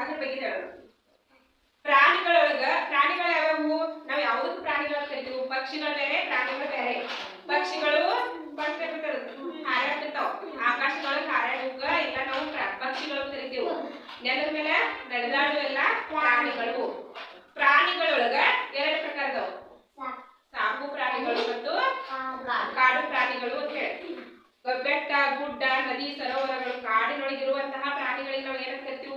ಅದ್ರ ಬಗ್ಗೆ ಹೇಳೋಣ ಪ್ರಾಣಿಗಳೊಳಗ, ಪ್ರಾಣಿಗಳು ಯಾವ್ಯಾವು ನಾವ್ ಯಾವ್ದು ಪ್ರಾಣಿಗಳು ಕರಿತೀವಿ? ಪಕ್ಷಿಗಳು ಬೇರೆ, ಪ್ರಾಣಿಗಳು ಬೇರೆ. ಪಕ್ಷಿಗಳು ಹಾರಾಡ್ತಿರ್ತಾವ. ಆಕಾಶದೊಳಗೆ ಹಾರಾಡುವ ಇಲ್ಲ ನಾವು ಪಕ್ಷಿಗಳು ಕರಿತೀವಿ. ನೆಲದ ಮೇಲೆ ನಡೆದಾಡುವ ಎಲ್ಲ ಪ್ರಾಣಿಗಳು. ಪ್ರಾಣಿಗಳೊಳಗ ಎರಡು ಪ್ರಕಾರದವು ಸಾಕು ಪ್ರಾಣಿಗಳು ಮತ್ತು ಕಾಡು ಪ್ರಾಣಿಗಳು ಅಂತ ಹೇಳಿ. ಬೆಟ್ಟ ಗುಡ್ಡ, ನದಿ, ಸರೋವರಗಳು, ಕಾಡಿನೊಳಗಿರುವಂತಹ ಪ್ರಾಣಿಗಳಿಗೆ ನಾವು ಏನಂತ ಕರಿತೀವಿ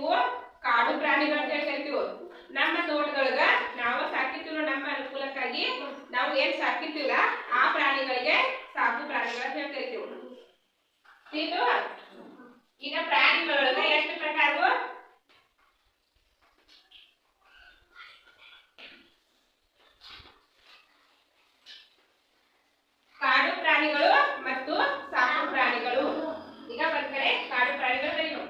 ಪ್ರಾಣಿಗಳು ಅಂತ ನಮ್ಮ ತೋಟದೊಳಗ ನಾವು ಸಾಕಿರ್ತೀವ ನಮ್ಮ ಅನುಕೂಲಕ್ಕಾಗಿ, ನಾವು ಏನ್ ಸಾಕಿರ್ತೀವಲ್ಲ ಆ ಪ್ರಾಣಿಗಳಿಗೆ ಸಾಕು ಪ್ರಾಣಿಗಳು ಅಂತ ಹೇಳಿ ಕರಿತೀವಿ ಇದು ಈಗ ಪ್ರಾಣಿಗಳೊಳಗ ಎಷ್ಟು ಪ್ರಕಾರವು ಕಾಡು ಪ್ರಾಣಿಗಳು ಮತ್ತು ಸಾಕು ಪ್ರಾಣಿಗಳು ಈಗ ಒಂದ್ ಕಡೆ ಕಾಡು ಪ್ರಾಣಿಗಳು ಬರೀನು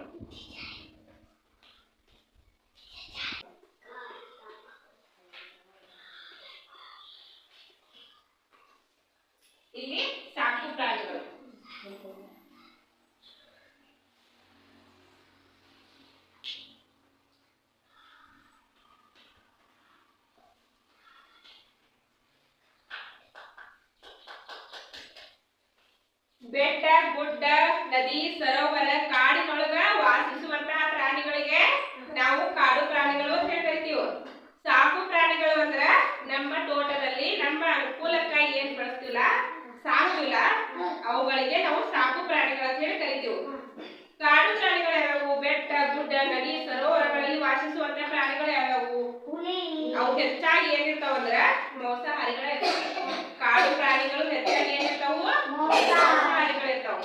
ಇಲ್ಲಿ ಸಾಕು ಪ್ರಾಣಿಗಳು ಬೆಟ್ಟ, ಗುಡ್ಡ, ನದಿ, ಸರೋವರ ಕಾಡಿನೊಳಗ ವಾಸಿಸುವಂತಹ ಪ್ರಾಣಿಗಳಿಗೆ ನಾವು ಕಾಡು ಪ್ರಾಣಿಗಳು ಅಂತ ಕರಿತೀವಿ ಸಾಕು ಪ್ರಾಣಿಗಳು ಅಂದ್ರ ನಮ್ಮ ತೋಟದಲ್ಲಿ ನಮ್ಮ ಅನುಕೂಲಕ್ಕಾಗಿ ಏನ್ ಬಳಸ್ತಿಲ್ಲ ಸಾಕಿಲ್ಲ. ಅವುಗಳಿಗೆ ನಾವು ಸಾಕು ಪ್ರಾಣಿಗಳು ಅಂತ ಹೇಳಿ ಕರಿತೀವಿ. ಕಾಡು ಪ್ರಾಣಿಗಳು ಯಾವ್ಯಾವು? ಬೆಟ್ಟ, ಗುಡ್ಡ, ನದಿ, ಸರೋವರಗಳಲ್ಲಿ ವಾಸಿಸುವಂತಹ ಪ್ರಾಣಿಗಳು ಯಾವ್ಯಾವು? ಅವು ಹೆಚ್ಚಾಗಿ ಏನಿರ್ತಾವ ಅಂದ್ರ ಮಾಂಸಾಹಾರಿಗಳ ಇರ್ತಾವ ಕಾಡು ಪ್ರಾಣಿಗಳು ಹೆಚ್ಚಾಗಿ ಏನಿರ್ತಾವು ಮಾಂಸಾಹಾರಿಗಳು ಇರ್ತಾವ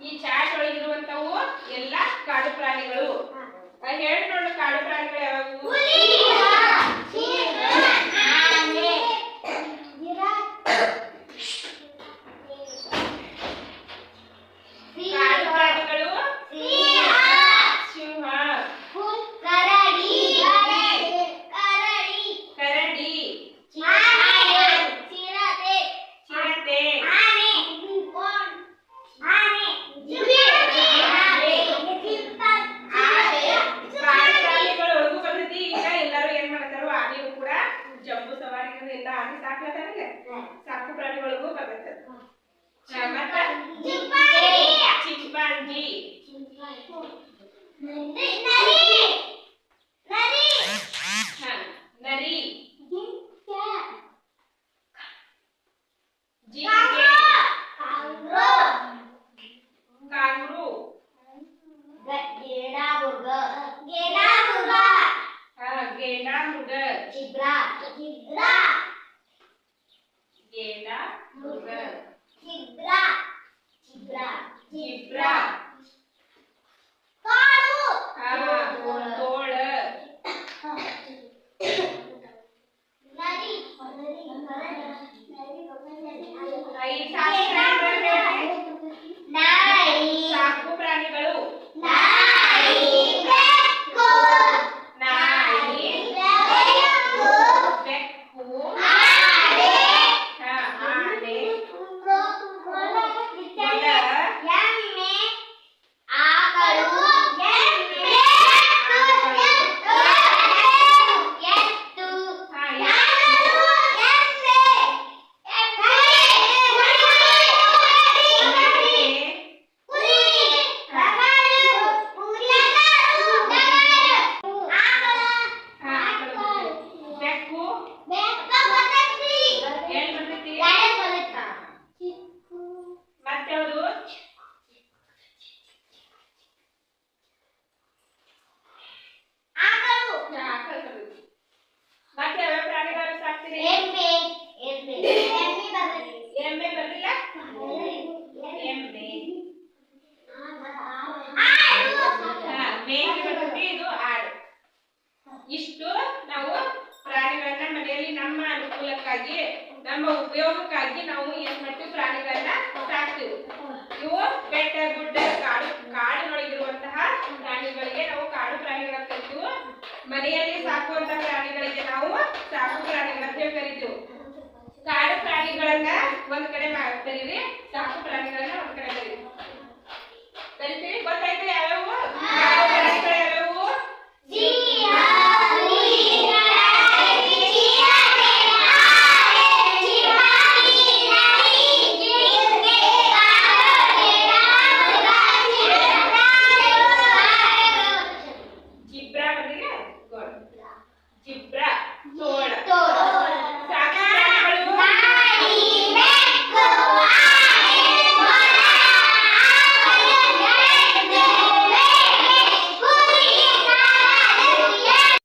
ಈ ಚಾಟ್ ಒಳಗಿರುವಂತವು ಎಲ್ಲ ಕಾಡು ಪ್ರಾಣಿಗಳು ಆ ಹೇಳ್ ನೋಡು ಕಾಡು ಪ್ರಾಣಿಗಳು ಯಾವ್ಯಾವು ಕಾಡು ಪ್ರಾಣಿಗಳು ಸಿಂಹ ಕರಡಿ ಚಿರತೆ ಕಾಡು ಪ್ರಾಣಿಗಳು ಒಳಗೂ ಬರ್ತೈತಿ ಈಗ ಎಲ್ಲರೂ ಏನ್ ಮಾಡ್ತಾರೋ ಆನೆಗೂ ಕೂಡ ಜಂಬೂ ಸವಾರಿ ಎಲ್ಲ ಆನೆ ಸಾಕ್ಲತ್ತಾರಲ್ಲ ಸಾಕು ಪ್ರಾಣಿಗಳಿಗೂ ಬರ್ತೈತೆ ಆ, ಮತ್ತ ಚಿಂಪಾಂಜಿ ಹ, केला मृग झिब्रा झिब्रा झिब्रा ಇಷ್ಟು ನಾವು ಪ್ರಾಣಿಗಳನ್ನ ಮನೆಯಲ್ಲಿ ನಮ್ಮ ಅನುಕೂಲಕ್ಕಾಗಿ, ನಮ್ಮ ಉಪಯೋಗಕ್ಕಾಗಿ ನಾವು ಏನ್ ಮಾಡ್ತೀವಿ? ಪ್ರಾಣಿಗಳನ್ನ ಸಾಕ್ತೀವಿ. ಇವು ಬೆಟ್ಟ, ಗುಡ್ಡ, ಕಾಡು ಕಾಡಿನೊಳಗಿರುವಂತಹ ಪ್ರಾಣಿಗಳಿಗೆ ನಾವು ಕಾಡು ಪ್ರಾಣಿಗಳ ಕರಿತೀವಿ. ಮನೆಯಲ್ಲಿ ಸಾಕುವಂತಹ ಪ್ರಾಣಿಗಳಿಗೆ ನಾವು ಸಾಕು ಪ್ರಾಣಿಗಳ ಕರಿತೀವಿ. ಕಾಡು ಪ್ರಾಣಿಗಳನ್ನ ಒಂದ್ ಕಡೆ ಮಾ- ಕರೀರಿ. ಸಾಕು ಪ್ರಾಣಿಗಳನ್ನ